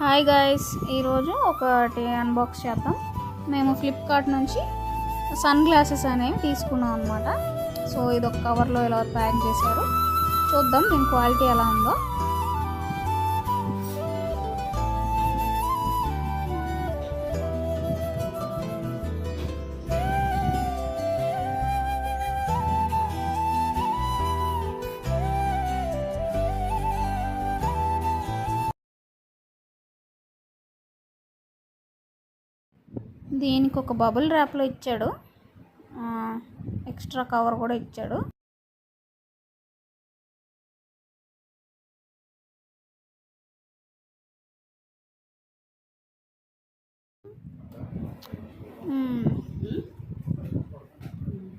Hi guys ఈరోజు ఒకటి unbox చేద్దాం. మేము ఫ్లిప్కార్ట్ నుంచి సన్ గ్లాసెస్ అనేవి తీసుకున్నాం అనమాట సో ఇది ఒక కవర్లో ఇలా ప్యాక్ చేశారు. చూద్దాం దీని క్వాలిటీ ఎలా ఉందో. దీనికి ఒక బబుల్ ర్యాప్లో ఇచ్చాడు. ఎక్స్ట్రా కవర్ కూడా ఇచ్చాడు.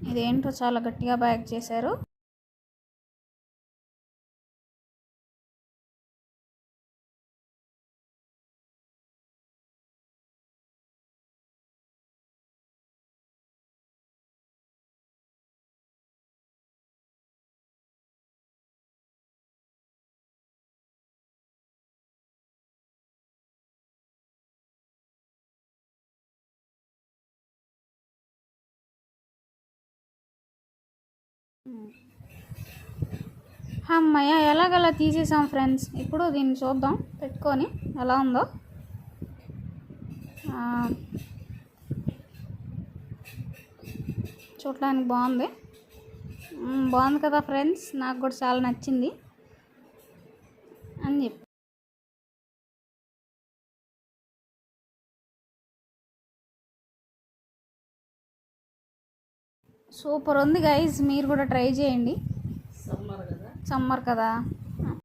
ఇదేంటో చాలా గట్టిగా ప్యాక్ చేశారు. అమ్మయ్య ఎలాగలా తీసేసాం ఫ్రెండ్స్ ఇప్పుడు దీన్ని చూద్దాం. పెట్టుకొని ఎలా ఉందో. చూడటానికి చూడడానికి బాగుంది. బాగుంది కదా ఫ్రెండ్స్ నాకు కూడా చాలా నచ్చింది. సూపర్ ఉంది గైజ్ మీరు కూడా ట్రై చేయండి. సమ్మర్ కదా? సమ్మర్ కదా?